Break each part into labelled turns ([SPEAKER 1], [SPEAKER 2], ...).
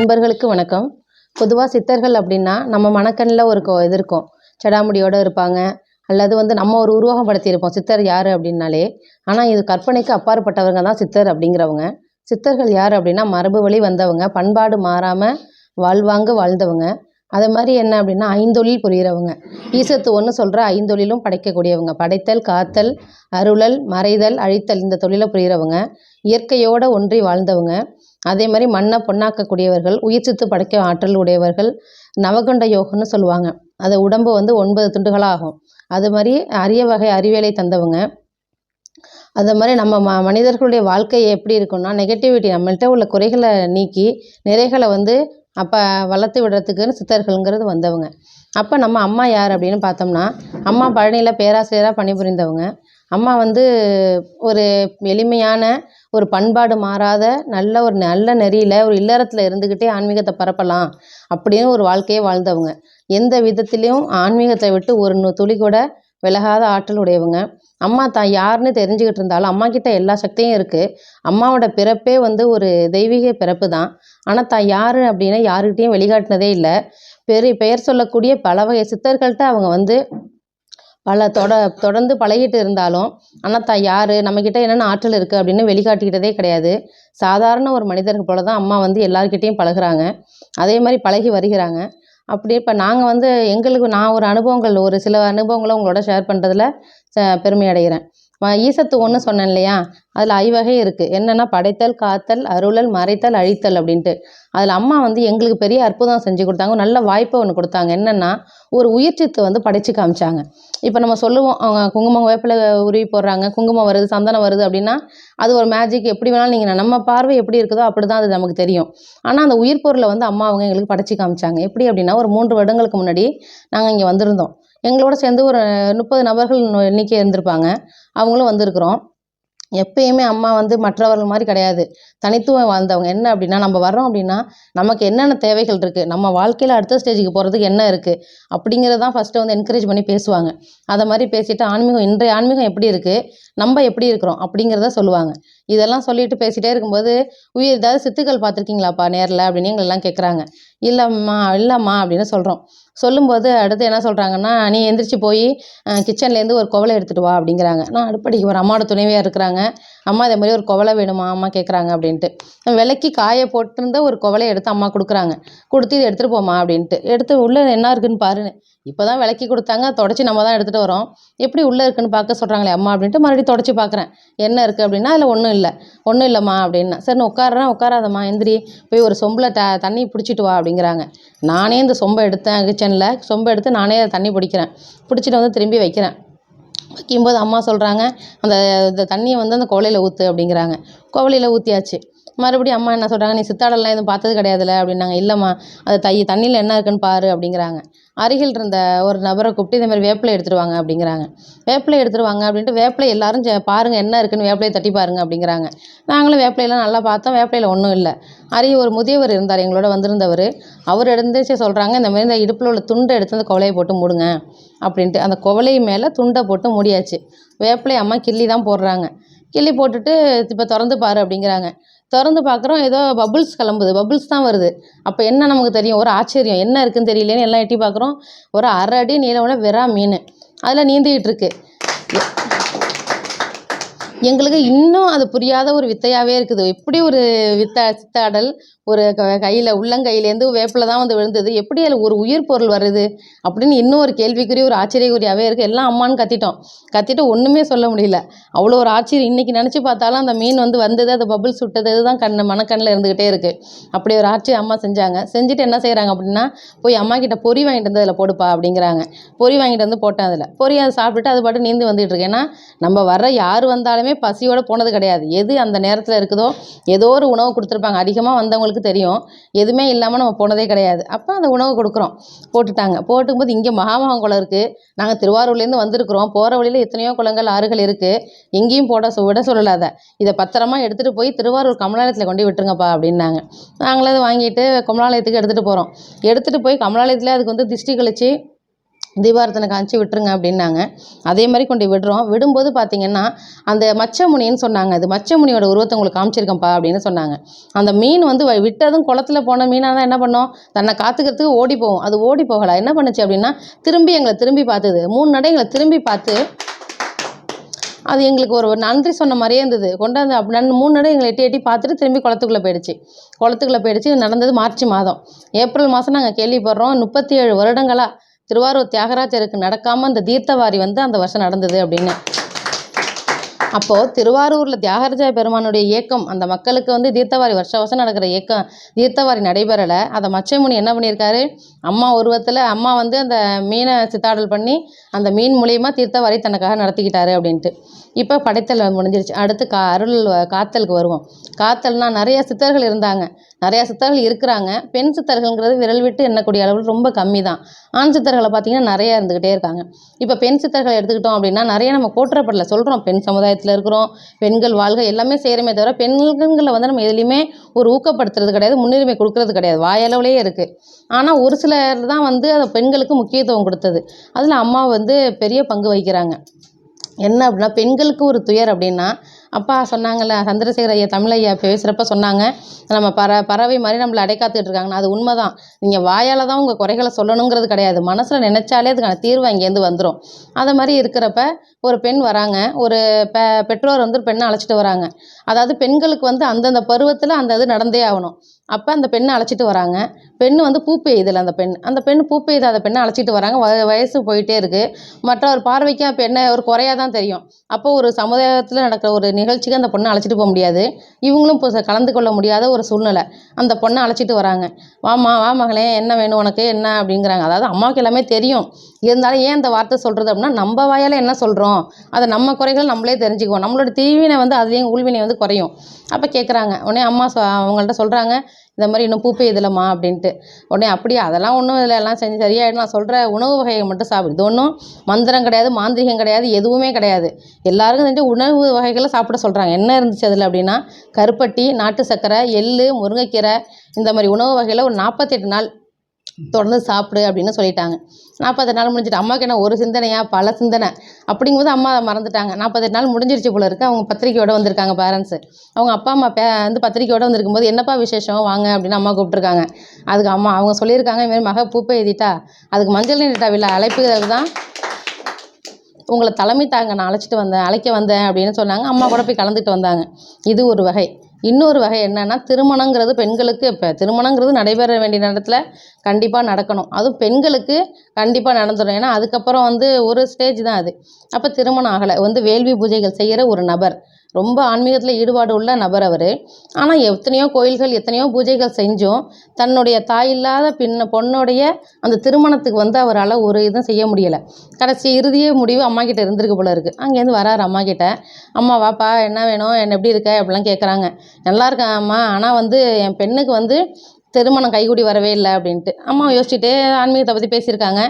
[SPEAKER 1] நண்பர்களுக்கு வணக்கம். பொதுவாக சித்தர்கள் அப்படின்னா நம்ம மனக்கண்ணில் ஒரு கோ இது இருக்கும். ஜடாமுடியோடு இருப்பாங்க. அல்லது வந்து நம்ம ஒரு உருவகம் படுத்தியிருப்போம். சித்தர் யார் அப்படின்னாலே. ஆனால் இது கற்பனைக்கு அப்பாற்பட்டவங்க தான் சித்தர் அப்படிங்கிறவங்க. சித்தர்கள் யார் அப்படின்னா மரபு வழி வந்தவங்க. பண்பாடு மாறாமல் வாழ்வாங்க வாழ்ந்தவங்க. அது மாதிரி என்ன அப்படின்னா ஐந்தொழில் புரிகிறவங்க. ஈசத்து ஒன்று சொல்கிற ஐந்தொழிலும் படைக்கக்கூடியவங்க. படைத்தல் காத்தல் அருளல் மறைதல் அழித்தல் இந்த தொழிலை புரிகிறவங்க. இயற்கையோடு ஒன்றி வாழ்ந்தவங்க. அதே மாதிரி மண்ணை பொண்ணாக்கக்கூடியவர்கள் உயிர் சித்து படைக்க ஆற்றல் உடையவர்கள் நவகண்ட யோகம்னு சொல்லுவாங்க. அது உடம்பு வந்து ஒன்பது துண்டுகளாகும் அது மாதிரி அரிய வகை அறிவியலை தந்தவங்க. அது மாதிரி நம்ம ம மனிதர்களுடைய வாழ்க்கை எப்படி இருக்கும்னா நெகட்டிவிட்டி நம்மள்கிட்ட உள்ள குறைகளை நீக்கி நிறைகளை வந்து அப்போ வளர்த்து விடுறதுக்குன்னு சித்தர்கள்ங்கிறது வந்தவங்க. அப்போ நம்ம அம்மா யார் அப்படின்னு பார்த்தோம்னா அம்மா பழனியில் பேராசிரியராக பணிபுரிந்தவங்க. அம்மா வந்து ஒரு எளிமையான ஒரு பண்பாடு மாறாத நல்ல ஒரு நல்ல நெறியில் ஒரு இல்லறத்தில் இருந்துக்கிட்டே ஆன்மீகத்தை பரப்பலாம் அப்படின்னு ஒரு வாழ்க்கையை வாழ்ந்தவங்க. எந்த விதத்திலையும் ஆன்மீகத்தை விட்டு ஒரு நு துளி கூட விலகாத ஆற்றல் உடையவங்க. அம்மா தான் யாருன்னு தெரிஞ்சுக்கிட்டு இருந்தாலும் அம்மா கிட்ட எல்லா சக்தியும் இருக்குது அம்மாவோட பிறப்பே வந்து ஒரு தெய்வீக பிறப்பு தான். ஆனால் தான் யார் அப்படின்னா யாருக்கிட்டேயும் வெளிகாட்டினதே இல்லை. பெரிய பெயர் சொல்லக்கூடிய பல வகை சித்தர்கள்ட்ட அவங்க வந்து பல தொட தொடர்ந்து பழகிட்டு இருந்தாலும் ஆனால் தான் யார்? நம்மக்கிட்ட என்னென்ன ஆற்றல் இருக்குது அப்படின்னு வெளிக்காட்டிக்கிட்டதே கிடையாது. சாதாரண ஒரு மனிதர்கள் போல தான் அம்மா வந்து எல்லாருக்கிட்டேயும் பழகுறாங்க. அதே மாதிரி பழகி வருகிறாங்க. அப்படி இப்போ நாங்கள் வந்து எங்களுக்கு நான் ஒரு அனுபவங்கள் ஒரு சில அனுபவங்களை உங்களோட ஷேர் பண்ணுறதுல பெருமை அடைகிறேன். ஈசத்து ஒன்று சொன்னேன் இல்லையா அதில் ஐவகை இருக்குது என்னென்னா படைத்தல் காத்தல் அருளல் மறைத்தல் அழித்தல் அப்படின்ட்டு. அதில் அம்மா வந்து எங்களுக்கு பெரிய அற்புதம் செஞ்சு கொடுத்தாங்க. நல்ல வாய்ப்பை ஒன்று கொடுத்தாங்க. என்னென்னா ஒரு உயிர்ச்சித்து வந்து படைச்சு காமிச்சாங்க. இப்போ நம்ம சொல்லுவோம் அவங்க குங்குமம் வேப்பில் உருவி போடுறாங்க. குங்குமம் வருது சந்தனம் வருது அப்படின்னா அது ஒரு மேஜிக் எப்படி வேணாலும் நீங்கள் நம்ம பார்வை எப்படி இருக்குதோ அப்படி தான் அது நமக்கு தெரியும். ஆனால் அந்த உயிர் பொருளை வந்து அம்மா அவங்க எங்களுக்கு படைச்சு காமிச்சாங்க. எப்படி அப்படின்னா ஒரு மூன்று வருடங்களுக்கு முன்னாடி நாங்கள் இங்கே வந்திருந்தோம். எங்களோட சேர்ந்து ஒரு முப்பது நபர்கள் எண்ணிக்கை இருந்திருப்பாங்க. அவங்களும் வந்திருக்கிறோம். எப்பயுமே அம்மா வந்து மற்றவர்கள் மாதிரி கிடையாது. தனித்துவம் வாழ்ந்தவங்க. என்ன அப்படின்னா நம்ம வர்றோம் அப்படின்னா நமக்கு என்னென்ன தேவைகள் இருக்குது நம்ம வாழ்க்கையில் அடுத்த ஸ்டேஜுக்கு போகிறதுக்கு என்ன இருக்குது அப்படிங்கிறதான் ஃபஸ்ட்டு வந்து என்கரேஜ் பண்ணி பேசுவாங்க. அதை மாதிரி பேசிவிட்டு ஆன்மீகம் இன்றைய ஆன்மீகம் எப்படி இருக்குது நம்ம எப்படி இருக்கிறோம்? அப்படிங்கிறத சொல்லுவாங்க. இதெல்லாம் சொல்லிட்டு பேசிகிட்டே இருக்கும்போது உயிர் ஏதாவது சித்துக்கள் பார்த்துருக்கீங்களாப்பா? நேரில்? அப்படின்னு எங்களெல்லாம் கேட்குறாங்க இல்லைம்மா இல்லைம்மா அப்படின்னு சொல்கிறோம் சொல்லும்போது அடுத்து என்ன சொல்கிறாங்கன்னா நீ எந்திரிச்சு போய் கிச்சன்லேருந்து ஒரு குவலை எடுத்துகிட்டு வா அப்படிங்கிறாங்க. நான் அடுப்படிக்கு ஒரு அம்மாவோட துணைவியாக இருக்கிறாங்க. அம்மா இதே மாதிரி ஒரு குவலை வேணுமா? அம்மா கேட்குறாங்க அப்படின்ட்டு. விலைக்கு காய போட்டிருந்த ஒரு குவலையை எடுத்து அம்மா கொடுக்குறாங்க. கொடுத்து இதை எடுத்துகிட்டு போமா அப்படின்ட்டு. எடுத்து உள்ளே என்ன இருக்குன்னு பாருன்னு. இப்போ தான் விலைக்கு கொடுத்தாங்க தொடச்சி நம்ம தான் எடுத்துகிட்டு வரோம். எப்படி உள்ளே இருக்குன்னு பார்க்க சொல்கிறாங்களே அம்மா அப்படின்ட்டு மறுபடியும் தொடச்சி பார்க்குறேன் என்ன இருக்குது அப்படின்னா அதில் ஒன்றும் இல்லை. ஒன்றும் இல்லைம்மா அப்படின்னா. சரி உட்காடுறேன் உட்காராதம்மா எந்திரி போய் ஒரு சொம்பில் த தண்ணி பிடிச்சிட்டு வா அப்படிங்கிறாங்க. நானே இந்த சொம்பை எடுத்தேன் கிச்சனில் சொம்பை எடுத்து நானே தண்ணி பிடிக்கிறேன். பிடிச்சிட்டு வந்து திரும்பி வைக்கிறேன். வைக்கும்போது அம்மா சொல்கிறாங்க அந்த இந்த தண்ணியை வந்து அந்த குவளையில் ஊற்று அப்படிங்கிறாங்க. குவளையில் ஊற்றியாச்சு மறுபடியும் அம்மா என்ன சொல்கிறாங்க நீ சித்தாடெல்லாம் எதுவும் பார்த்தது கிடையாதுல்ல அப்படின்னாங்க. இல்லைம்மா அது தை தண்ணியில் என்ன இருக்குன்னு பாரு அப்படிங்கிறாங்க. அருகில் இருந்த ஒரு நபரை கூப்பிட்டு இந்த மாதிரி வேப்பிலை எடுத்துருவாங்க அப்படிங்கிறாங்க. வேப்பிலை எடுத்துருவாங்க அப்படின்ட்டு வேப்பிலை எல்லாரும் பாருங்கள் என்ன இருக்குன்னு வேப்பிலையை தட்டி பாருங்க அப்படிங்கிறாங்க. நாங்களும் வேப்பிலையெல்லாம் நல்லா பார்த்தோம். வேப்பிலையில் ஒன்றும் இல்லை. அரிய ஒரு முதியவர் இருந்தார் எங்களோட வந்திருந்தவர். அவர் எழுந்துச்சு சொல்கிறாங்க இந்த மாதிரி இந்த இடுப்பில் உள்ள துண்டை எடுத்து அந்த குவலையை போட்டு மூடுங்க அப்படின்ட்டு. அந்த குவலை மேலே துண்டை போட்டு மூடியாச்சு. வேப்பிலை அம்மா கிள்ளி தான் போடுறாங்க. கிள்ளி போட்டுட்டு இப்போ திறந்து பாரு அப்படிங்கிறாங்க. திறந்து பார்க்குறோம் ஏதோ பபுள்ஸ் கிளம்புது. பபுள்ஸ் தான் வருது. அப்போ என்ன நமக்கு தெரியும்? ஒரு ஆச்சரியம். என்ன இருக்குன்னு தெரியலேன்னு எல்லாம் எட்டி பார்க்குறோம். ஒரு அரை அடி நீளமுள்ள விரா மீன். அதில் நீந்திக்கிட்டு இருக்கு. எங்களுக்கு இன்னும் அது புரியாத ஒரு வித்தையாகவே இருக்குது. எப்படி ஒரு வித்த சித்தாடல் ஒரு க கையில் உள்ளங்கையிலேருந்து வேப்பில் தான் வந்து விழுந்தது. எப்படி அதில் ஒரு உயிர் பொருள் வருது? அப்படின்னு இன்னும் ஒரு கேள்விக்குரிய ஒரு ஆச்சரியக்குரியாவே இருக்குது எல்லாம் அம்மான்னு கத்திட்டோம். கத்திட்டு ஒன்றுமே சொல்ல முடியல. அவ்வளோ ஒரு ஆச்சரியம். இன்றைக்கி நினச்சி பார்த்தாலும் அந்த மீன் வந்து வந்தது அந்த பபுள் சுட்டது தான் கண் மனக்கண்ணில் இருந்துக்கிட்டே இருக்குது அப்படி ஒரு ஆச்சரியம் அம்மா செஞ்சாங்க. செஞ்சுட்டு என்ன செய்கிறாங்க அப்படின்னா போய் அம்மா கிட்ட பொறி வாங்கிட்டு வந்து அதில் போடுப்பா அப்படிங்கிறாங்க. பொறி வாங்கிட்டு வந்து போட்டேன் அதில். பொறி அதை சாப்பிட்டுட்டு அது பாட்டு நீந்து வந்துகிட்டு இருக்கு. ஏன்னா நம்ம வர்ற யார் வந்தாலுமே பசியோடு போனது கிடையாது. எது அந்த நேரத்தில் இருக்குதோ ஏதோ ஒரு உணவு கொடுத்துருப்பாங்க. அதிகமாக வந்தவங்களுக்கு நமக்கு தெரியும். எதுவுமே இல்லாமல் நம்ம போனதே கிடையாது. அப்போ அந்த உணவு கொடுக்குறோம். போட்டுட்டாங்க. போட்டுக்கும்போது இங்கே மகாமகம் குளம் இருக்குது நாங்கள் திருவாரூர்லேருந்து வந்திருக்கிறோம். போகிற வழியில் எத்தனையோ குளங்கள் ஆறுகள் இருக்குது எங்கேயும் போட விட சொல்லலை அதை இதை பத்திரமா எடுத்துகிட்டு போய் திருவாரூர் கமலாலயத்தில் கொண்டு விட்டுருங்கப்பா அப்படின்னாங்க. நாங்களும் அதை வாங்கிட்டு கமலாலயத்துக்கு எடுத்துகிட்டு போகிறோம் எடுத்துகிட்டு போய் கமலாலயத்தில் அதுக்கு வந்து திஷ்டி கழிச்சு தீபாரத்தனை காமிச்சு விட்டுருங்க அப்படின்னாங்க. அதே மாதிரி கொண்டு விடுறோம். விடும்போது பார்த்தீங்கன்னா அந்த மச்சமுனின்னு சொன்னாங்க. அது மச்சமுனியோட உருவத்தை உங்களுக்கு காமிச்சிருக்கேன்ப்பா அப்படின்னு சொன்னாங்க. அந்த மீன் வந்து வ- விட்டதும் குளத்துல போன மீனாக தான் என்ன பண்ணோம்? தன்னை காத்துக்கிறதுக்கு ஓடி போகும் அது ஓடி போகலை. என்ன பண்ணுச்சு அப்படின்னா திரும்பி எங்களை திரும்பி பார்த்தது. மூணு நடை எங்களை திரும்பி பார்த்து அது எங்களுக்கு ஒரு நன்றி சொன்ன மாதிரியே இருந்தது. கொண்டாந்து அப்படி நன் மூணு நடை எங்களை எட்டி எட்டி பார்த்துட்டு திரும்பி குளத்துக்குள்ளே போயிடுச்சு. குளத்துக்குள்ளே போயிடுச்சு. நடந்தது மார்ச் மாதம். ஏப்ரல் மாதம் நாங்கள் கேள்விப்படுறோம். முப்பத்தி ஏழு வருடங்களாக திருவாரூர் தியாகராஜருக்கு நடக்காமல் அந்த தீர்த்தவாரி வந்து அந்த வருஷம் நடந்தது அப்படின்னு. அப்போது திருவாரூரில் தியாகராஜ பெருமானுடைய இயக்கம் அந்த மக்களுக்கு வந்து தீர்த்தவாரி வருஷ வருஷம் நடக்கிற இயக்கம் தீர்த்தவாரி நடைபெறலை. அதை மச்சைமுனி என்ன பண்ணியிருக்காரு? அம்மா உருவத்தில் அம்மா வந்து அந்த மீனை சித்தாடல் பண்ணி அந்த மீன் மூலியமாக தீர்த்தவாரி தனக்காக நடத்திக்கிட்டாரு அப்படின்ட்டு. இப்போ படைத்தல் முடிஞ்சிருச்சு. அடுத்து கா அருள் காத்தலுக்கு வருவோம். காத்தல்னா நிறைய சித்தர்கள் இருந்தாங்க. நிறையா சித்தர்கள் இருக்கிறாங்க. பெண் சித்தர்கள்ங்கிறது விரல் விட்டு எண்ணக்கூடிய அளவில் ரொம்ப கம்மி தான் ஆண் சித்தர்களை பார்த்தீங்கன்னா நிறையா இருந்துக்கிட்டே இருக்காங்க. இப்போ பெண் சித்தர்களை எடுத்துக்கிட்டோம் அப்படின்னா நிறைய நம்ம போற்றப்படல. சொல்கிறோம் பெண் சமுதாயத்தில் இருக்கிறோம். பெண்கள் வாழ்க எல்லாமே செய்கிறமே தவிர பெண்களை வந்து நம்ம எதுலேயுமே ஒரு ஊக்கப்படுத்துறது கிடையாது. முன்னுரிமை கொடுக்கறது கிடையாது. வாயளவுலேயே இருக்குது ஆனால் ஒரு சில காலத்தில் தான் வந்து அதை பெண்களுக்கு முக்கியத்துவம் கொடுத்தது. அதில் அம்மா வந்து பெரிய பங்கு வகிக்கிறாங்க. என்ன அப்படின்னா பெண்களுக்கு ஒரு துயர் அப்படின்னா அப்பா சொன்னாங்கல்ல சந்திரசேகர ஐயா தமிழ் ஐயா பேசுகிறப்ப சொன்னாங்க. நம்ம பற பறவை மாதிரி நம்மளை அடைக்காத்துட்டு இருக்காங்கன்னா அது உண்மைதான். நீங்கள் வாயால் தான் உங்கள் குறைகளை சொல்லணுங்கிறது கிடையாது. மனசில் நினச்சாலே அதுக்கான தீர்வு அங்கேருந்து வந்துடும் அதை மாதிரி இருக்கிறப்ப ஒரு பெண் வராங்க. ஒரு பெ பெற்றோர் வந்து ஒரு பெண்ணை அழைச்சிட்டு வராங்க. அதாவது பெண்களுக்கு வந்து அந்தந்த பருவத்தில் அந்த இது நடந்தே ஆகணும். அப்போ அந்த பெண்ணை அழைச்சிட்டு வராங்க. பெண்ணு வந்து பூ பெய்யுதில்ல அந்த பெண். அந்த பெண் பூ பெய்தாத பெண்ணை அழைச்சிட்டு வராங்க. வ வயசு போயிட்டே இருக்குது மற்ற ஒரு பார்வைக்கு அப்போ என்ன ஒரு குறையாக தான் தெரியும். அப்போ ஒரு சமுதாயத்தில் நடக்கிற ஒரு நிகழ்ச்சிக்கு அந்த பொண்ணை அழைச்சிட்டு போக முடியாது. இவங்களும் இப்போ கலந்து கொள்ள முடியாத ஒரு சூழ்நிலை. அந்த பொண்ணை அழைச்சிட்டு வராங்க. வாமா வா மகளே என்ன வேணும் உனக்கு? என்ன? அப்படிங்கிறாங்க. அதாவது அம்மாவுக்கு எல்லாமே தெரியும். இருந்தாலும் ஏன் இந்த வார்த்தை சொல்கிறது அப்படின்னா நம்ம வாயால் என்ன சொல்கிறோம் அதை நம்ம குறைகள் நம்மளே தெரிஞ்சுக்குவோம். நம்மளோட தீவினை வந்து அதுலேயும் உள்வினை வந்து குறையும். அப்போ கேட்குறாங்க உடனே அம்மா சொ அவங்கள்ட்ட சொல்கிறாங்க இந்த மாதிரி இன்னும் பூ இதில்மா அப்படின்ட்டு. உடனே அப்படியே அதெல்லாம் ஒன்றும் இதில் எல்லாம் செஞ்சு சரியாயிடும். நான் சொல்கிற உணவு வகையை மட்டும் சாப்பிடு. இது ஒன்றும் மந்திரம் கிடையாது மாந்திரிகம் கிடையாது எதுவுமே கிடையாது. எல்லாருக்கும் தெரிஞ்ச உணவு வகைகளை சாப்பிட சொல்கிறாங்க என்ன இருந்துச்சு அதில் அப்படின்னா கருப்பட்டி நாட்டு சர்க்கரை எள் முருங்கைக்கீரை இந்த மாதிரி உணவு வகையில் ஒரு நாற்பத்தெட்டு நாள் தொடர்ந்து சாப்பிடு அப்படின்னு சொல்லிட்டாங்க. நாற்பத்தெட்டு நாள் முடிஞ்சிட்டு அம்மாவுக்கு என்ன ஒரு சிந்தனையா? பல சிந்தனை. அப்படிங்கும்போது அம்மா அதை மறந்துட்டாங்க. நாற்பத்தெட்டு நாள் முடிஞ்சிருச்சு போல இருக்கு. அவங்க பத்திரிக்கையோட வந்திருக்காங்க பேரண்ட்ஸு அவங்க அப்பா அம்மா பே வந்து பத்திரிக்கையோட வந்திருக்கும்போது என்னப்பா விசேஷம்? வாங்க அப்படின்னு அம்மா கூப்பிட்ருக்காங்க அதுக்கு அம்மா அவங்க சொல்லியிருக்காங்க இதுமாரி மக பூப்பை எழுதிட்டா அதுக்கு மஞ்சள் நீட்டா விழா அழைப்புகள் தான். உங்களை தலைமை தாங்க நான் அழைச்சிட்டு வந்தேன் அழைக்க வந்தேன் அப்படின்னு சொன்னாங்க. அம்மா கூட போய் கலந்துட்டு வந்தாங்க. இது ஒரு வகை. இன்னொரு வகை என்னென்னா திருமணங்கிறது பெண்களுக்கு இப்போ திருமணங்கிறது நடைபெற வேண்டிய நேரத்தில் கண்டிப்பாக நடக்கணும். அதுவும் பெண்களுக்கு கண்டிப்பாக நடந்துடும் ஏன்னா அதுக்கப்புறம் வந்து ஒரு ஸ்டேஜ் தான் அது. அப்போ திருமணம் ஆகலை. வந்து வேள்வி பூஜைகள் செய்கிற ஒரு நபர். ரொம்ப ஆன்மீகத்தில் ஈடுபாடு உள்ள நபர் அவர். ஆனால் எத்தனையோ கோயில்கள் எத்தனையோ பூஜைகள் செஞ்சும் தன்னுடைய தாய் இல்லாத பின்ன பொண்ணுடைய அந்த திருமணத்துக்கு வந்து அவரால் ஒரு இதுவும் செய்ய முடியலை. கடைசி இறுதிய முடிவு அம்மா கிட்ட இருந்திருக்கு போல இருக்குது அங்கேருந்து வராரு அம்மா கிட்ட. அம்மா வாப்பா என்ன வேணும்? என்ன எப்படி இருக்க? அப்படிலாம் கேட்குறாங்க நல்லா இருக்கேன் அம்மா. ஆனால் வந்து என் பெண்ணுக்கு வந்து திருமணம் கைகூடி வரவே இல்லை. அப்படின்ட்டு. அம்மா யோசிச்சுட்டே ஆன்மீகத்தை பற்றி பேசியிருக்காங்க.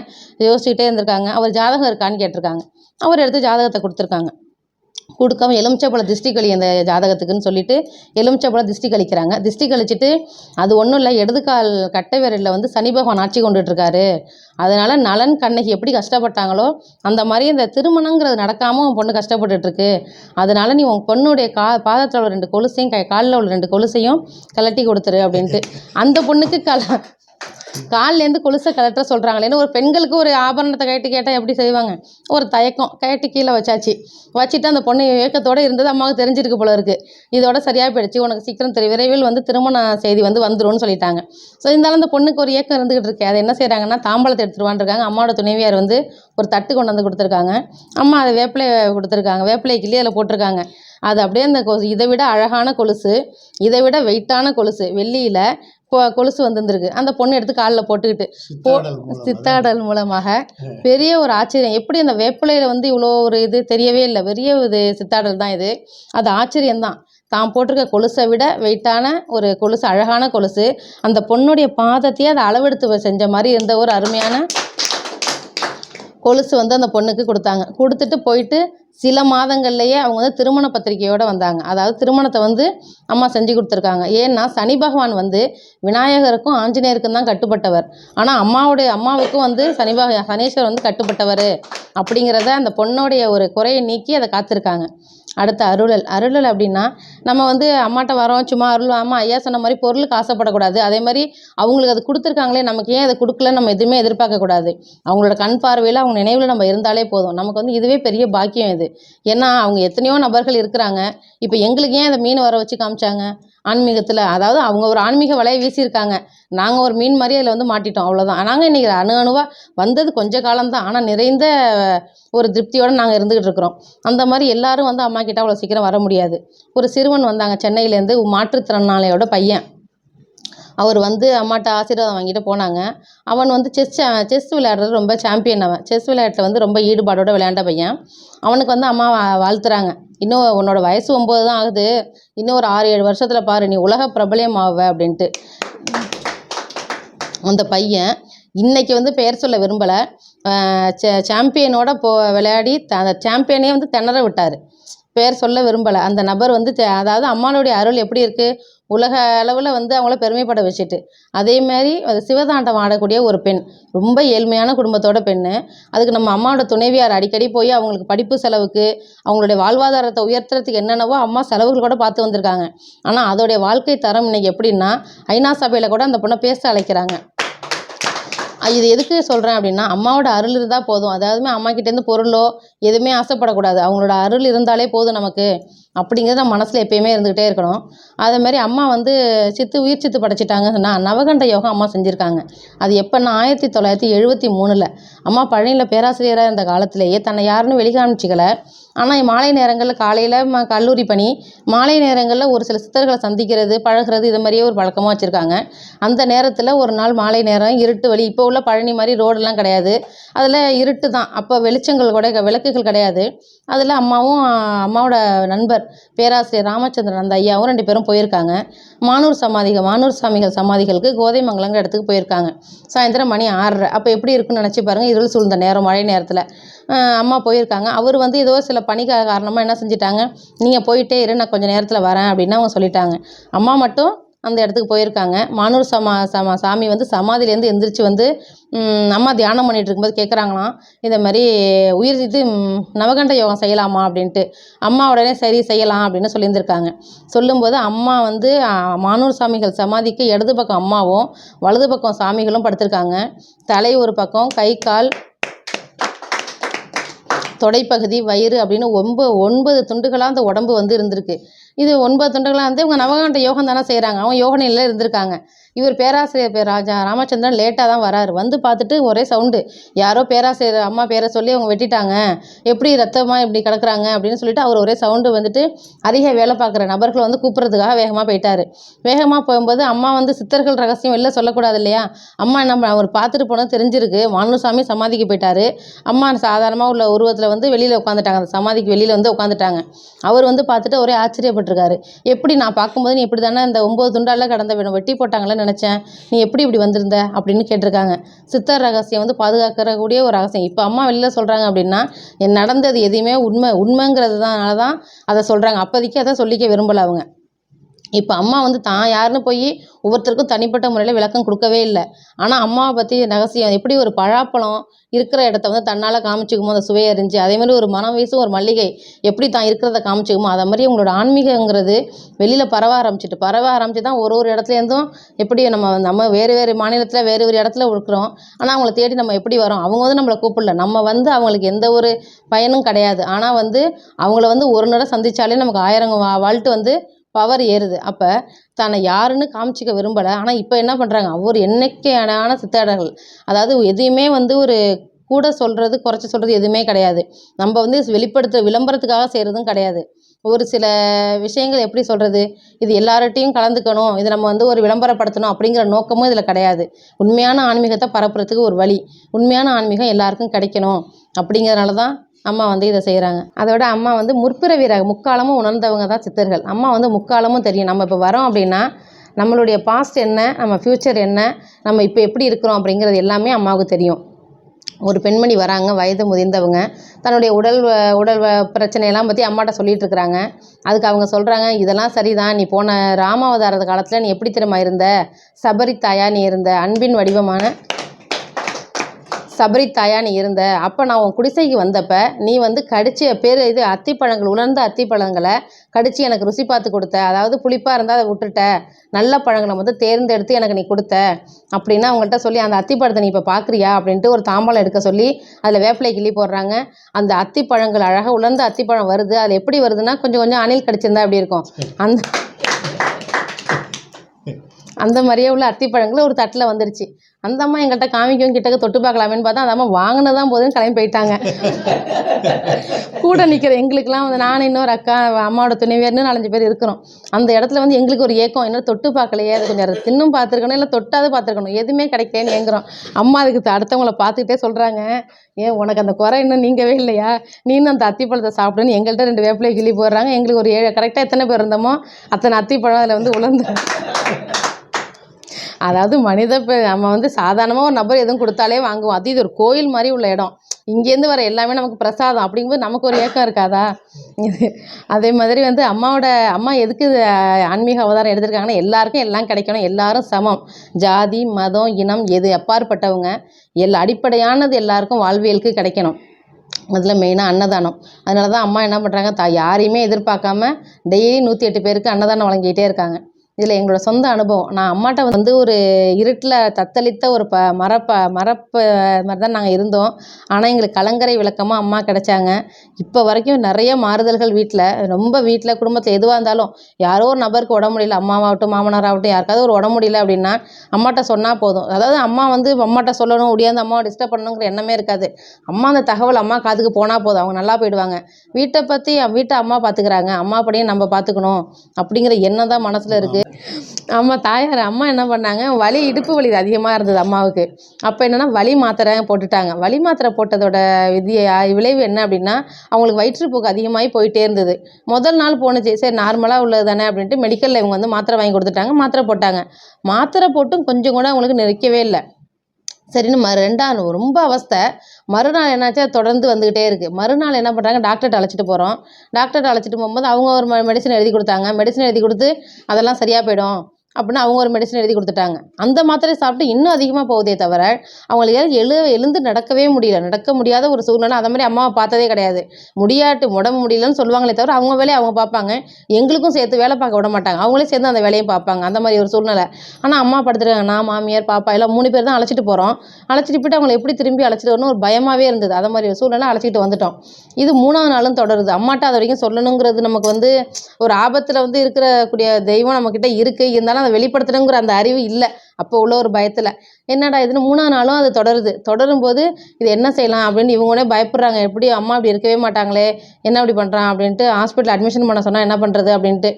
[SPEAKER 1] யோசிச்சுட்டே இருந்திருக்காங்க. அவர் ஜாதகம் இருக்கான்னு கேட்டிருக்காங்க. அவர் எடுத்து ஜாதகத்தை கொடுத்துருக்காங்க. கொடுக்காம எலுமிச்சப்பழ திஷ்டி கழி அந்த ஜாதகத்துக்குன்னு சொல்லிட்டு எலுமிச்சப்பழ திஷ்டி கழிக்கிறாங்க திஷ்டி கழிச்சிட்டு அது ஒன்றும் இல்லை இடதுகால் கட்டை விரலில் வந்து சனி பகவான் ஆட்சி கொண்டுட்டு இருக்காரு அதனால நலன் கண்ணகி எப்படி கஷ்டப்பட்டாங்களோ அந்த மாதிரி இந்த திருமணங்கிறது நடக்காமல் உன் பொண்ணு கஷ்டப்பட்டுட்டு இருக்கு அதனால நீ உன் பொண்ணுடைய கா பாதத்தில் உள்ள ரெண்டு கொலுசையும் க காலில் உள்ள ரெண்டு கொலுசையும் கழட்டி கொடுத்துரு அப்படின்ட்டு. அந்த பொண்ணுக்கு கல கால்லேருந்து கொலுசை கலட்ட சொல்கிறாங்களேன்னு ஒரு பெண்களுக்கு ஒரு ஆபரணத்தை கழட்டி கேட்டால் எப்படி செய்வாங்க? ஒரு தயக்கம் கழட்டி கீழே வச்சாச்சு. வச்சுட்டு அந்த பொண்ணு ஏக்கத்தோடு இருந்தது அம்மாவுக்கு தெரிஞ்சிருக்கு போல இருக்குது இதோட சரியாக போயிடுச்சு. உனக்கு சீக்கிரம் தெரிய விரைவில் வந்து திருமண செய்தி வந்து வந்துரும்னு சொல்லிட்டாங்க. ஸோ இருந்தாலும் அந்த பொண்ணுக்கு ஒரு ஏக்கம் இருந்துகிட்டு இருக்கு. அதை என்ன செய்கிறாங்கன்னா தாம்பாளத்தை எடுத்துட்டு இருக்காங்க அம்மாவோட துணைவியார் வந்து ஒரு தட்டு கொண்டு வந்து கொடுத்துருக்காங்க. அம்மா அதை வேப்பிலை கொடுத்துருக்காங்க. வேப்பிலை கிள்ளி அதில் போட்டிருக்காங்க. அது அப்படியே அந்த கொசு இதை விட அழகான கொலுசு இதை விட வெயிட்டான கொலுசு வெள்ளியில் கொலுசு வந்துருந்துருக்கு. அந்த பொண்ணு எடுத்து காலில் போட்டுக்கிட்டு போ
[SPEAKER 2] சித்தாடல் மூலமாக.
[SPEAKER 1] பெரிய ஒரு ஆச்சரியம். எப்படி அந்த வேப்பிலையில் வந்து இவ்வளோ ஒரு இது தெரியவே இல்லை. பெரிய இது சித்தாடல் தான் இது. அது ஆச்சரியம்தான். தான் போட்டிருக்க கொலுசை விட வெயிட்டான ஒரு கொலுசு அழகான கொலுசு அந்த பொண்ணுடைய பாதத்தையே அதை அளவெடுத்து செஞ்ச மாதிரி இருந்த ஒரு அருமையான கொலுசு வந்து அந்த பொண்ணுக்கு கொடுத்தாங்க. கொடுத்துட்டு போயிட்டு சில மாதங்கள்லேயே அவங்க வந்து திருமண பத்திரிக்கையோடு வந்தாங்க. அதாவது திருமணத்தை வந்து அம்மா செஞ்சு கொடுத்துருக்காங்க. ஏன்னா சனி பகவான் வந்து விநாயகருக்கும் ஆஞ்சநேயருக்கும் தான் கட்டுப்பட்டவர். ஆனால் அம்மாவுடைய அம்மாவுக்கும் வந்து சனி பக சனீஸ்வரர் வந்து கட்டுப்பட்டவர் அப்படிங்கிறத அந்த பொண்ணுடைய ஒரு குறையை நீக்கி அதை காத்திருக்காங்க. அடுத்து அருளல். அருளல் அப்படின்னா நம்ம வந்து அம்மாட்ட வரோம் சும்மா அருள் அம்மா ஐயா சொன்ன மாதிரி பொருளுக்கு ஆசைப்படக்கூடாது. அதே மாதிரி அவங்களுக்கு அது கொடுத்துருக்காங்களே நமக்கு ஏன் அதை கொடுக்கல நம்ம எதுவுமே எதிர்பார்க்கக்கூடாது. அவங்களோட கண் பார்வையில் அவங்க நினைவில் நம்ம இருந்தாலே போதும். நமக்கு வந்து இதுவே பெரிய பாக்கியம் இது. ஏன்னா அவங்க எத்தனையோ நபர்கள் இருக்கிறாங்க. இப்போ எங்களுக்கு ஏன் அந்த மீன் வர வச்சு காமிச்சாங்க? ஆன்மீகத்தில். அதாவது அவங்க ஒரு ஆன்மீக வலையை வீசியிருக்காங்க. நாங்கள் ஒரு மீன் மாதிரி அதில் வந்து மாட்டிட்டோம் அவ்வளோதான் நாங்கள் இன்றைக்கி அணு அணுவாக வந்தது கொஞ்ச காலம்தான். ஆனால் நிறைந்த ஒரு திருப்தியோடு நாங்கள் இருந்துக்கிட்டு இருக்கிறோம். அந்த மாதிரி எல்லாரும் வந்து அம்மா கிட்ட அவ்வளோ சீக்கிரம் வர முடியாது. ஒரு சிறுவன் வந்தாங்க சென்னையிலேருந்து மாற்றுத்திறனாளியோட பையன். அவர் வந்து அம்மாட்ட ஆசீர்வாதம் வாங்கிட்டு போனாங்க. அவன் வந்து செஸ் செஸ் விளையாடுறது ரொம்ப சாம்பியன் அவன். செஸ் விளையாட்டில் வந்து ரொம்ப ஈடுபாடோடு விளையாண்ட பையன். அவனுக்கு வந்து அம்மா வாழ்த்துறாங்க. இன்னும் உன்னோட வயசு ஒம்பது தான் ஆகுது. இன்னும் ஒரு ஆறு ஏழு வருஷத்தில் பாரு நீ உலக பிரபலியம் ஆவ அப்படின்ட்டு. அந்த பையன் இன்னைக்கு வந்து பெயர் சொல்ல விரும்பலை. சாம்பியனோட போ விளையாடி த அந்த சாம்பியனே வந்து திணற விட்டார். பெயர் சொல்ல விரும்பலை. அந்த நபர் வந்து அதாவது அம்மாளுடைய அருள் எப்படி இருக்குது உலக அளவில் வந்து அவங்கள பெருமைப்பட வச்சுட்டு. அதே மாதிரி அது சிவதாண்டம் ஆடக்கூடிய ஒரு பெண். ரொம்ப ஏழ்மையான குடும்பத்தோட பெண்ணு. அதுக்கு நம்ம அம்மாவோட துணைவியார் அடிக்கடி போய் அவங்களுக்கு படிப்பு செலவுக்கு அவங்களுடைய வாழ்வாதாரத்தை உயர்த்துறதுக்கு என்னென்னவோ அம்மா செலவுகள் கூட பார்த்து வந்திருக்காங்க. ஆனால் அதோடைய வாழ்க்கை தரம் இன்னைக்கு எப்படின்னா ஐநா சபையில் கூட அந்த பொண்ணை பேச அழைக்கிறாங்க. இது எதுக்கு சொல்கிறேன் அப்படின்னா அம்மாவோட அருள் இருந்தால் போதும். அதாவதுமே அம்மா கிட்டேருந்து பொருளோ எதுவுமே ஆசைப்படக்கூடாது. அவங்களோட அருள் இருந்தாலே போதும் நமக்கு. அப்படிங்கிறது நம்ம மனசில் எப்பயுமே இருந்துக்கிட்டே இருக்கணும். அதே மாதிரி அம்மா வந்து சித்து உயிர் சித்து படைச்சிட்டாங்கன்னு சொன்னால் நவகண்ட யோகம் அம்மா செஞ்சுருக்காங்க. அது எப்போன்னா ஆயிரத்தி தொள்ளாயிரத்தி எழுபத்தி மூணில். அம்மா பழனியில் பேராசிரியராக இருந்த காலத்திலேயே தன்னை யாருன்னு வெளிக்காமிச்சிக்கல. ஆனால் மாலை நேரங்களில் காலையில் ம கல்லூரி பணி மாலை நேரங்களில் ஒரு சில சித்தர்களை சந்திக்கிறது பழகுறது இது மாதிரியே ஒரு பழக்கமாக வச்சுருக்காங்க. அந்த நேரத்தில் ஒரு நாள் மாலை நேரம் இருட்டு வழி இப்போ உள்ள பழனி மாதிரி ரோடெல்லாம் கிடையாது. அதில் இருட்டு தான் அப்போ வெளிச்சங்கள் கூட விளக்குகள் கிடையாது. அதில் அம்மாவும் அம்மாவோட நண்பர் பேராசிரியர் ராமச்சந்திரன் அந்த ஐயாவும் ரெண்டு பேரும் போயிருக்காங்க. மானூர் சமாதிகள் மானூர் சாமிகள் சமாதிகளுக்கு கோதைமங்கலங்கிற இடத்துக்கு போயிருக்காங்க. சாயந்தரம் மணி ஆறரை. அப்போ எப்படி இருக்குன்னு நினச்சி பாருங்கள் இருள் சூழ்ந்த நேரம் மழை நேரத்தில். அம்மா போயிருக்காங்க. அவர் வந்து ஏதோ சில பணி காரணமாக என்ன செஞ்சிட்டாங்க நீங்கள் போயிட்டே இரு நான் கொஞ்சம் நேரத்தில் வரேன் அப்படின்னு அவங்க சொல்லிட்டாங்க. அம்மா மட்டும் அந்த இடத்துக்கு போயிருக்காங்க. மானூர் சமா சமா சாமி வந்து சமாதியிலேருந்து எந்திரிச்சு வந்து அம்மா தியானம் பண்ணிட்டு இருக்கும்போது கேட்குறாங்களாம் இந்த மாதிரி உயிர் இது நவகண்ட யோகம் செய்யலாமா அப்படின்ட்டு. அம்மா உடனே சரி செய்யலாம் அப்படின்னு சொல்லியிருந்திருக்காங்க. சொல்லும்போது அம்மா வந்து மானூர் சாமிகள் சமாதிக்கு இடது பக்கம் அம்மாவும் வலது பக்கம் சாமிகளும் படுத்திருக்காங்க. தலை ஒரு பக்கம் கை கால் தொடைப்பகுதி வயிறு அப்படின்னு ஒன்பது ஒன்பது துண்டுகளாக அந்த உடம்பு வந்து இருந்திருக்கு. இது ஒன்பது தொண்டர்களாக வந்து இவங்க நவகாண்ட யோகம் தானே செய்கிறாங்க அவங்க யோக நிலையில் இருந்திருக்காங்க. இவர் பேராசிரியர் பேர் ராஜா ராமச்சந்திரன் லேட்டாக தான் வராரு. வந்து பார்த்துட்டு ஒரே சவுண்டு. யாரோ பேராசிரியர் அம்மா பேரை சொல்லி அவங்க வெட்டிட்டாங்க. எப்படி ரத்தமாக இப்படி கிடக்குறாங்க அப்படின்னு சொல்லிட்டு அவர் ஒரே சவுண்டு வந்துட்டு அதிக வேலை பார்க்குற நபர்களை வந்து கூப்பிட்றதுக்காக வேகமாக போயிட்டாரு. வேகமாக போகும்போது அம்மா வந்து சித்தர்கள் ரகசியம் இல்லை சொல்லக்கூடாது இல்லையா? அம்மா என்ன அவர் பார்த்துட்டு போனது தெரிஞ்சிருக்கு. மானுசாமி சமாதிக்கு போயிட்டாரு. அம்மா சாதாரணமாக உள்ள உருவத்தில் வந்து வெளியில் உட்காந்துட்டாங்க. அந்த சமாதிக்கு வெளியில் வந்து உட்காந்துட்டாங்க. அவர் வந்து பார்த்துட்டு ஒரே ஆச்சரியப்பட்டிருக்காரு. எப்படி நான் பார்க்கும்போது நீ இப்படி தானே இந்த ஒம்பது துண்டால கடந்த வெட்டி போட்டாங்களே நினச்சேன். நீ எப்படி இப்படி வந்திருந்த? அப்படின்னு கேட்டிருக்காங்க. சித்தர் ரகசியம் வந்து பாதுகாக்கிறக்கூடிய ஒரு ரகசியம். இப்போ அம்மா வெளியில் சொல்கிறாங்க அப்படின்னா என் நடந்தது எதையுமே உண்மை உண்மைங்கிறது தான் தான் அதை சொல்கிறாங்க அப்போதைக்கு அதை சொல்லிக்க விரும்பலை அவங்க. இப்போ அம்மா வந்து தான் யாருன்னு போய் ஒவ்வொருத்தருக்கும் தனிப்பட்ட முறையில் விளக்கம் கொடுக்கவே இல்லை. ஆனால் அம்மாவை பற்றி ரகசியம் எப்படி ஒரு பழாப்பழம் இருக்கிற இடத்த வந்து தன்னால் காமிச்சிக்குமோ அந்த சுவையை அறிஞ்சு அதே மாதிரி ஒரு மனம் வீசும் ஒரு மல்லிகை எப்படி தான் இருக்கிறத காமிச்சிக்குமோ அதை மாதிரி உங்களோட ஆன்மீகங்கிறது வெளியில் பரவ ஆரம்பிச்சிட்டு பரவ ஆரம்பிச்சு தான் ஒரு ஒரு இடத்துலேருந்தும் எப்படி நம்ம நம்ம வேறு வேறு மாநிலத்தில் வேறு வேறு இடத்துல இருக்கிறோம். ஆனால் அவங்கள தேடி நம்ம எப்படி வரோம்? அவங்க வந்து நம்மளை கூப்பிடல. நம்ம வந்து அவங்களுக்கு எந்த ஒரு பயனும் கிடையாது. ஆனால் வந்து அவங்கள வந்து ஒரு நட சந்தித்தாலே நமக்கு ஆயிரம் வா வந்து பவர் ஏறுது. அப்போ தன்னை யாருன்னு காமிச்சிக்க விரும்பலை. ஆனால் இப்போ என்ன பண்ணுறாங்க ஒவ்வொரு எண்ணிக்கையான சித்தாடர்கள் அதாவது எதையுமே வந்து ஒரு கூட சொல்கிறது குறைச்சி சொல்கிறது எதுவுமே கிடையாது. நம்ம வந்து வெளிப்படுத்த விளம்பரத்துக்காக செய்கிறதும் கிடையாது. ஒரு சில விஷயங்கள் எப்படி சொல்கிறது இது எல்லார்ட்டையும் கலந்துக்கணும். இது நம்ம வந்து ஒரு விளம்பரப்படுத்தணும் அப்படிங்கிற நோக்கமும் இதில் கிடையாது. உண்மையான ஆன்மீகத்தை பரப்புறதுக்கு ஒரு வழி. உண்மையான ஆன்மீகம் எல்லாருக்கும் கிடைக்கணும். அப்படிங்கிறதுனால தான் அம்மா வந்து இதை செய்கிறாங்க அதோட அம்மா வந்து முற்பிறவி ரக முக்காலமும் உணர்ந்தவங்க தான் சித்தர்கள். அம்மா வந்து முக்காலமும் தெரியும். நம்ம இப்போ வரோம் அப்படின்னா நம்மளுடைய பாஸ்ட் என்ன நம்ம ஃப்யூச்சர் என்ன நம்ம இப்போ எப்படி இருக்கிறோம் அப்படிங்கிறது எல்லாமே அம்மாவுக்கு தெரியும். ஒரு பெண்மணி வராங்க வயது முதிர்ந்தவங்க. தன்னுடைய உடல் வ- உடல் வ- பிரச்சனையெல்லாம் பற்றி அம்மாட்ட சொல்லிட்டு இருக்கிறாங்க. அதுக்கு அவங்க சொல்கிறாங்க இதெல்லாம் சரிதான். நீ போன ராமாவதாரத காலத்தில் நீ எப்படி தெரியுமா இருந்த? சபரி தாயா நீ இருந்த? அன்பின் வடிவமான சபரி தாயா நீ இருந்த. அப்போ நான் உன் குடிசைக்கு வந்தப்ப நீ வந்து கடிச்சு பேர் இது அத்திப்பழங்கள் உலர்ந்த அத்திப்பழங்களை கடிச்சு எனக்கு ருசி பார்த்து கொடுத்த. அதாவது புளிப்பாக இருந்தால் அதை விட்டுட்ட. நல்ல பழங்களை வந்து தேர்ந்தெடுத்து எனக்கு நீ கொடுத்த. அப்படின்னா அவங்கள்ட்ட சொல்லி அந்த அத்திப்பழத்தை நீ இப்போ பார்க்குறியா அப்படின்ட்டு ஒரு தாம்பாளம் எடுக்க சொல்லி அதில் வேப்பிலை கிள்ளி போடுறாங்க. அந்த அத்திப்பழங்கள் அழகாக உலர்ந்த அத்திப்பழம் வருது. அது எப்படி வருதுன்னா கொஞ்சம் கொஞ்சம் அணில் கடிச்சிருந்தா எப்படி இருக்கும்? அந்த அந்த மாதிரியே உள்ள அத்திப்பழங்கள் ஒரு தட்டில் வந்துருச்சு. அந்த அம்மா எங்கள்கிட்ட காமிக்கும் கிட்டக்க தொட்டு பார்க்கலாமேன்னு பார்த்தா அந்த அம்மா வாங்கினதான் போதுன்னு கிளம்பி போயிட்டாங்க. கூட நிற்கிற எங்களுக்கெல்லாம் வந்து நான் இன்னொரு அக்கா அம்மாவோட துணைவியர்னு நாலஞ்சு பேர் இருக்கிறோம். அந்த இடத்துல வந்து எங்களுக்கு ஒரு ஏக்கம் என்ன தொட்டு பார்க்கலையே அது கொஞ்சம் தின்னும் பார்த்துருக்கணும் இல்லை தொட்டாவது பார்த்துருக்கணும் எதுவுமே கிடைக்கலன்னு ஏங்குறோம். அம்மா அதுக்கு த- அடுத்தவங்கள பார்த்துக்கிட்டே சொல்கிறாங்க ஏன் உனக்கு அந்த குறை இன்னும் நீங்கவே இல்லையா? நீனும் அந்த அத்திப்பழத்தை சாப்பிடுன்னு எங்கள்கிட்ட ரெண்டு வேப்பிலையை கிள்ளி போடுறாங்க. எங்களுக்கு ஒரு ஏழு கரெக்டாக எத்தனை பேர் இருந்தோமோ அத்தனை அத்திப்பழம் அதில் வந்து உழந்து அதாவது மனித நம்ம வந்து சாதாரணமாக ஒரு நபர் எதுவும் கொடுத்தாலே வாங்குவோம். அது இது ஒரு கோயில் மாதிரி உள்ள இடம். இங்கேருந்து வர எல்லாமே நமக்கு பிரசாதம் அப்படிங்கும்போது நமக்கு ஒரு ஏக்கம் இருக்காதா? இது அதே மாதிரி வந்து அம்மாவோட அம்மா எதுக்கு இது ஆன்மீக அவதாரம் எடுத்திருக்காங்கன்னா எல்லாருக்கும் எல்லாம் கிடைக்கணும். எல்லாரும் சமம். ஜாதி மதம் இனம் எது அப்பாற்பட்டவங்க எல்லா அடிப்படையானது எல்லாருக்கும் வாழ்வியலுக்கு கிடைக்கணும். அதில் மெயினாக அன்னதானம். அதனால தான் அம்மா என்ன பண்ணுறாங்க தா யாரையுமே எதிர்பார்க்காம டெய்லி நூற்றி எட்டு பேருக்கு அன்னதானம் வழங்கிக்கிட்டே இருக்காங்க. இதில் எங்களோட சொந்த அனுபவம். நான் அம்மாட்ட வந்து ஒரு இருட்டில் தத்தளித்த ஒரு ப மரப்ப மரப்ப மாதிரி தான் நாங்கள் இருந்தோம். ஆனால் எங்களுக்கு கலங்கரை விளக்கமாக அம்மா கிடைச்சாங்க. இப்போ வரைக்கும் நிறைய மாறுதல்கள் வீட்டில் ரொம்ப வீட்டில் குடும்பத்தில் எதுவாக இருந்தாலும் யாரோ ஒரு நபருக்கு உடம்பு முடியல அம்மாவாகட்டும் மாமனாராகட்டும் யாருக்காவது ஒரு உடம்பு முடியல அப்படின்னா அம்மாட்ட சொன்னால் போதும். அதாவது அம்மா வந்து அம்மாட்ட சொல்லணும் முடியாது அம்மாவை டிஸ்டர்ப் பண்ணணுங்கிற எண்ணமே இருக்காது. அம்மா அந்த தகவல் அம்மா காதுக்கு போனால் போதும். அவங்க நல்லா போயிடுவாங்க. வீட்டை பற்றி வீட்டை அம்மா பார்த்துக்கிறாங்க அம்மா படியும் நம்ம பார்த்துக்கணும் அப்படிங்கிற எண்ணம் தான் மனசில் இருக்குது அம்மா தாயார் அம்மா என்ன பண்ணாங்க? வலி இடுப்பு வலி அதிகமாக இருந்தது அம்மாவுக்கு. அப்போ என்னென்னா வலி மாத்திரை போட்டுட்டாங்க. வலி மாத்திரை போட்டதோட விதிய விளைவு என்ன அப்படின்னா அவங்களுக்கு வயிற்றுப்போக்கு அதிகமாகி போயிட்டே இருந்தது. முதல் நாள் போணுச்சு. சரி நார்மலாக உள்ளது தானே அப்படின்ட்டு மெடிக்கலில் இவங்க வந்து மாத்திரை வாங்கி கொடுத்துட்டாங்க. மாத்திரை போட்டாங்க. மாத்திரை போட்டும் கொஞ்சம் கூட அவங்களுக்கு நிற்கவே இல்லை. சரின்னு மறு ரெண்டாம் ரொம்ப அவஸ்தை. மறுநாள் என்னாச்சு? அது தொடர்ந்து வந்துக்கிட்டே இருக்குது மறுநாள் என்ன பண்ணுறாங்க டாக்டர்கிட்ட அழைச்சிட்டு போகிறோம் டாக்டர்கிட்ட அழைச்சிட்டு போகும்போது அவங்க ஒரு மெடிசன் எழுதி கொடுத்தாங்க. மெடிசன் எழுதி கொடுத்து அதெல்லாம் சரியாக போயிடும். அப்படின்னு அவங்க ஒரு மெடிசன் எழுதி கொடுத்துட்டாங்க. அந்த மாத்திரை சாப்பிட்டு இன்னும் அதிகமாக போகுதே தவிர அவங்களுக்கு எழு எழுந்து நடக்கவே முடியல. நடக்க முடியாத ஒரு சூழ்நிலை அந்த மாதிரி அம்மாவை பார்த்ததே கிடையாது. முடியாட்டு உடம்பு முடியலன்னு சொல்லுவாங்களே தவிர அவங்க வேலையை அவங்க பார்ப்பாங்க. எங்களுக்கும் சேர்த்து வேலை பார்க்க விட மாட்டாங்க. அவங்களே சேர்ந்து அந்த வேலையும் பார்ப்பாங்க. அந்த மாதிரி ஒரு சூழ்நிலை. ஆனால் அம்மா படுத்துருக்காங்க. நான் மாமியார் பாப்பா எல்லாம் மூணு பேர் தான் அழைச்சிட்டு போகிறோம் அழைச்சிட்டு போயிட்டு அவங்களை எப்படி திரும்பி அழைச்சிட்டு வரணும் ஒரு பயமாகவே இருந்தது. அதை மாதிரி ஒரு சூழ்நிலை அழைச்சிட்டு வந்துட்டோம். இது மூணாவது நாளும் தொடருது. அம்மாட்ட அது வரைக்கும் சொல்லணுங்கிறது நமக்கு வந்து ஒரு ஆபத்தில் வந்து இருக்கிற கூடிய தெய்வம் நம்மக்கிட்ட இருக்குது இருந்தாலும் அதை வெளிப்படுத்தணுங்கிற அந்த அறிவு இல்லை. அப்போ உள்ள ஒரு பயத்தில் என்னடா இதுன்னு மூணாவது நாளும் அது தொடருது. தொடரும் போது இது என்ன செய்யலாம் அப்படின்னு இவங்களே பயப்படுறாங்க. எப்படி அம்மா அப்படி இருக்கவே மாட்டாங்களே என்ன இப்படி பண்ணுறான் அப்படின்ட்டு ஹாஸ்பிட்டல் அட்மிஷன் பண்ண சொன்னால் என்ன பண்ணுறது அப்படின்ட்டு.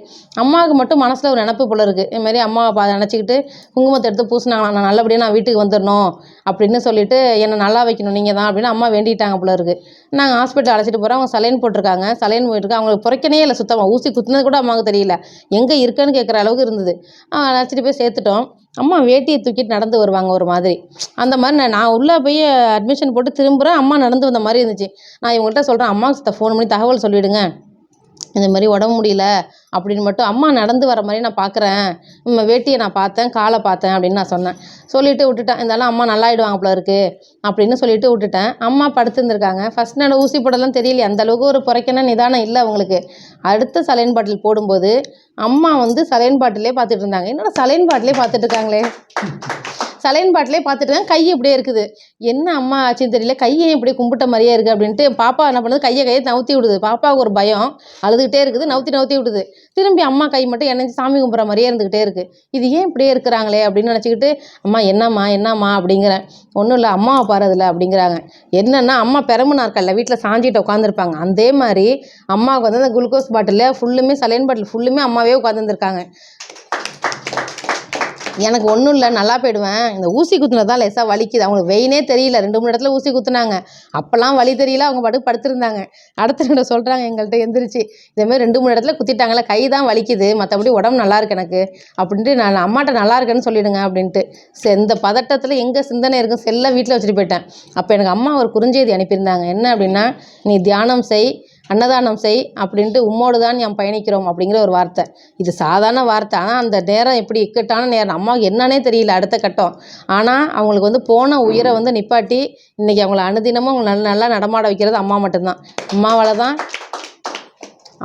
[SPEAKER 1] அம்மாவுக்கு மட்டும் மனசில் ஒரு நினப்பு போல இருக்குது இதுமாரி அம்மாவை பா நினச்சிக்கிட்டு குங்குமத்தை எடுத்து பூசினாங்களாம். நான் நல்லபடியாக நான் வீட்டுக்கு வந்துடணும் அப்படின்னு சொல்லிட்டு என்னை நல்லா வைக்கணும் நீங்கள் தான் அப்படின்னு அம்மா வேண்டிட்டாங்க போல இருக்குது நாங்கள் ஹாஸ்பிட்டல் அழைச்சிட்டு போகிறோம் அவங்க சலைன் போட்டிருக்காங்க. சலைன் போயிட்டுருக்கு அவங்களுக்கு புறைக்கனே இல்லை சுத்தமாக ஊசி குத்துனது கூட அம்மாவுக்கு தெரியல. எங்கே இருக்குன்னு கேட்குற அளவுக்கு இருந்தது. அழைச்சிட்டு போய் சேர்த்துட்டோம். அம்மா வேட்டியை தூக்கிட்டு நடந்து வருவாங்க ஒரு மாதிரி. அந்த மாதிரி நான் நான் உள்ளே போய் அட்மிஷன் போட்டு திரும்புகிறேன் அம்மா நடந்து வந்த மாதிரி இருந்துச்சு. நான் இவங்கள்ட்ட சொல்கிறேன் அம்மாவுக்கு ஃபோன் பண்ணி தகவல் சொல்லிவிடுங்க இந்த மாதிரி உடம்பு முடியல அப்படின்னு மட்டும் அம்மா நடந்து வர மாதிரி நான் பார்க்குறேன் நம்ம வேட்டியை நான் பார்த்தேன் காலை பார்த்தேன் அப்படின்னு நான் சொன்னேன். சொல்லிவிட்டு விட்டுட்டேன். இருந்தாலும் அம்மா நல்லாயிடுவாங்க போல இருக்கு அப்படின்னு சொல்லிட்டு விட்டுட்டேன். அம்மா படுத்துருந்துருக்காங்க. ஃபஸ்ட் நான் ஊசி போடலாம் தெரியல அந்த அளவுக்கு ஒரு குறைக்கணும் நிதானம் இல்லை அவங்களுக்கு. அடுத்த சலைன் பாட்டில் போடும்போது அம்மா வந்து சலைன் பாட்டிலே பார்த்துட்டு இருந்தாங்க. என்னோட சலைன் பாட்டிலே பார்த்துட்டு இருக்காங்களே? சலைன் பாட்டிலே பார்த்துட்டு கை இப்படியே இருக்குது. என்ன அம்மா ஆச்சுன்னு தெரியல. கையை இப்படி கும்பிட்ட மாதிரியே இருக்குது அப்படின்ட்டு பாப்பா என்ன பண்ணுது? கையை கையை நவுத்தி விடுது. பாப்பாவுக்கு ஒரு பயம். அழுதுகிட்டே இருக்குது. நவுத்தி நவுத்தி விடுது. திரும்பி அம்மா கை மட்டும் என்னச்சு சாமி கும்பிட்ற மாதிரியே இருந்துக்கிட்டே இருக்குது இது ஏன் இப்படியே இருக்கிறாங்களே அப்படின்னு நினச்சிக்கிட்டு அம்மா என்னம்மா என்னம்மா? அப்படிங்கிறேன் ஒன்றும் இல்லை. அம்மாவை பாருதில்ல அப்படிங்கிறாங்க. என்னன்னா அம்மா பெரம்பு நாற்காலில் வீட்டில் சாஞ்சிட்டு உட்காந்துருப்பாங்க அதே மாதிரி அம்மாவுக்கு வந்து அந்த குளுக்கோஸ் பாட்டிலில் ஃபுல்லுமே சலைன் பாட்டில் ஃபுல்லுமே அம்மாவே உட்காந்துருந்துருக்காங்க எனக்கு ஒன்றும் இல்லை நல்லா போயிடுவேன். இந்த ஊசி குத்துனது தான் லேசாக வலிக்குது. அவங்களுக்கு வெயினே தெரியல. ரெண்டு மூணு இடத்துல ஊசி குத்துனாங்க. அப்போல்லாம் வலி தெரியல. அவங்க பாட்டுக்கு படுத்திருந்தாங்க. அடுத்த ரெண்டு சொல்கிறாங்க எங்கள்கிட்ட எந்திரிச்சு. இதேமாதிரி ரெண்டு மூணு இடத்துல குத்திட்டாங்களே கை தான் வலிக்குது. மற்றபடி உடம்பு நல்லா இருக்கு எனக்கு. அப்படின்ட்டு நான் அம்மாட்ட நல்லா இருக்கேன்னு சொல்லிடுங்க அப்படின்ட்டு. சரி இந்த பதட்டத்தில் எங்கே சிந்தனை இருக்கும் செல்லை வீட்டில் வச்சுட்டு போயிட்டேன். அப்போ எனக்கு அம்மா ஒரு குறுஞ்செய்தி அனுப்பியிருந்தாங்க. என்ன அப்படின்னா நீ தியானம் செய். அன்னதானம் செய் அப்படின்ட்டு உம்மோடு தான் நாம் பயணிக்கிறோம் அப்படிங்கிற ஒரு வார்த்தை. இது சாதாரண வார்த்தை. ஆனால் அந்த நேரம் எப்படி இக்கட்டான நேரம்? அம்மாவுக்கு என்னன்னே தெரியல அடுத்த கட்டம். ஆனால் அவங்களுக்கு வந்து போன உயிரை வந்து நிப்பாட்டி இன்றைக்கி அவங்கள அனுதினமும் அவங்க நல்லா நல்லா நடமாட வைக்கிறது அம்மா மட்டும்தான். அம்மாவால் தான்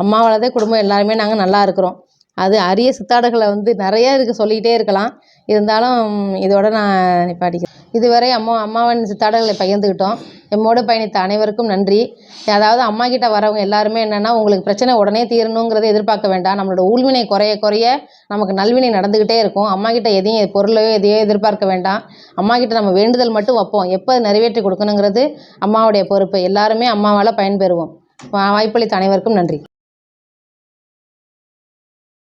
[SPEAKER 1] அம்மாவால் தான் குடும்பம் எல்லாருமே நாங்கள் நல்லா இருக்கிறோம். அது அரிய சித்தாடுகளை வந்து நிறைய இருக்குது சொல்லிக்கிட்டே இருக்கலாம். இருந்தாலும் இதோட நான் நிப்பாட்டிக்கிறேன். இதுவரை அம்மா அம்மாவின் சித்தாடுகளை பகிர்ந்துக்கிட்டோம் எம்மோடு பயணித்த அனைவருக்கும் நன்றி. அதாவது அம்மா கிட்ட வரவங்க எல்லாருமே என்னென்னா உங்களுக்கு பிரச்சனை உடனே தீரணுங்கிறத எதிர்பார்க்க வேண்டாம். நம்மளோட ஊழ்வினை குறைய குறைய நமக்கு நல்வினை நடந்துக்கிட்டே இருக்கும். அம்மா கிட்ட எதையும் பொருளையோ எதையோ எதிர்பார்க்க வேண்டாம். அம்மா கிட்ட நம்ம வேண்டுதல் மட்டும் வைப்போம். எப்போ நிறைவேற்றி கொடுக்கணுங்கிறது அம்மாவுடைய பொறுப்பு. எல்லாருமே அம்மாவால் பயன்பெறுவோம். வா- வாய்ப்பளித்த அனைவருக்கும் நன்றி.